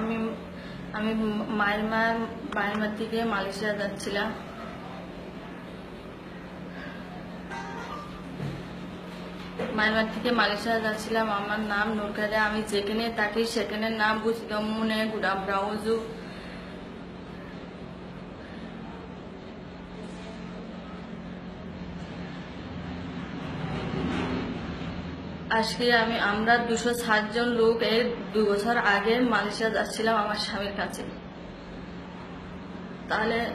আমি আমি মায়ের মায়ের মার থেকে মালয়েশিয়া যাচ্ছিলাম। বাড়ি থেকে মালয়েশিয়া যাচ্ছিলাম। আমার নাম নুরখাদে আমি যেখানে থাকি সেখানে নাম বুঝতাম মনে গুড়াম ব্রাউজু। আজকে আমি, আমরা দুশো ষাট জন লোক এর দু বছর আগে মালয়েশিয়া যাচ্ছিলাম আমার স্বামীর কাছে। তাহলে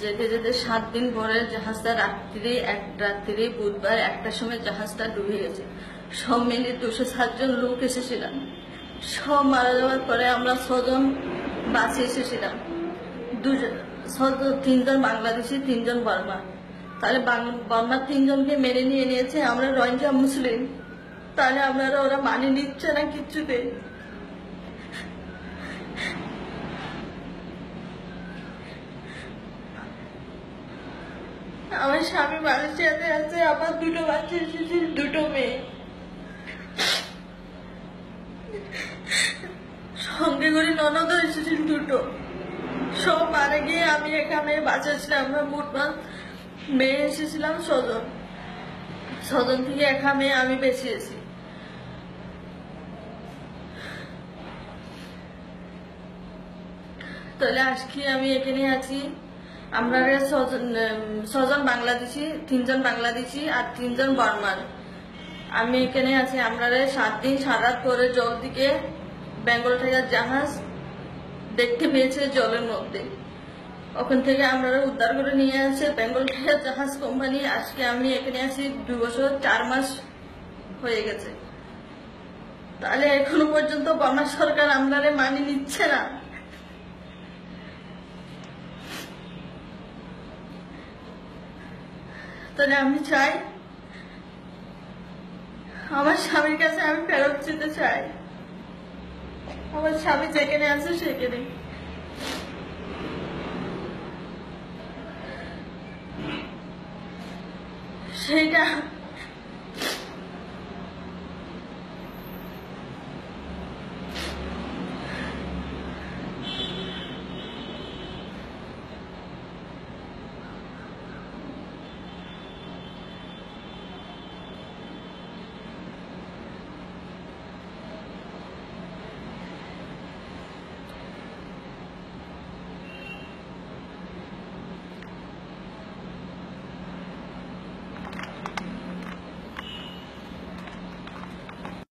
যেতে যেতে সাত দিন পরে জাহাজটা রাত্রি এক, রাত্রি বুধবার একটার সময় জাহাজটা ডুবে গেছে। সব মিলে দুশো ষাটজন লোক এসেছিলাম। সব মারা যাওয়ার পরে আমরা ছজন বাসে এসেছিলাম। দুজন, ছজন- তিনজন বাংলাদেশি, তিনজন বর্মা। তাহলে বাং- বর্মার তিনজনকে মেনে নিয়ে নিয়েছে, আমরা রোহিঙ্গা মুসলিম। তাহলে আপনারা ওরা মানে নিচ্ছে না কিচ্ছুতে আমার স্বামী মালয়েশিয়াতে আছে, আমার দুটো বাচ্চা এসেছে, দুটো মেয়ে। সঙ্গে করে ননদও এসেছিল দুটো। সব মারা গিয়ে আমি এখানে বাঁচাছিলাম আমরা মোটমাট মেয়ে এসেছিলাম ছজন ছজন থেকে একা মেয়ে আমি বেঁচে এসেছি তাহলে আজকে আমি এখানে আছি। আমরা ছজন বাংলাদেশি, তিনজন বাংলাদেশি আর তিনজন বর্মান আমি এখানে আছি। আমরা সাত দিন সাত রাত করে জল থেকে বেঙ্গল থেকে জাহাজ দেখতে পেয়েছে জলের মধ্যে। ওখান থেকে আমরা উদ্ধার করে নিয়ে আসে বেঙ্গল জাহাজ কোম্পানি, আজকে আমি এখানে আছি দুই বছর, চার মাস হয়ে গেছে। তাহলে এখনও পর্যন্ত বর্মা সরকার আমরা মানি নিচ্ছে না। তাহলে আমি চাই, আমার স্বামীর কাছে আমি ফেরত যেতে চাই। আমার স্বামী যেখানে আছে সেখানে। সেইটা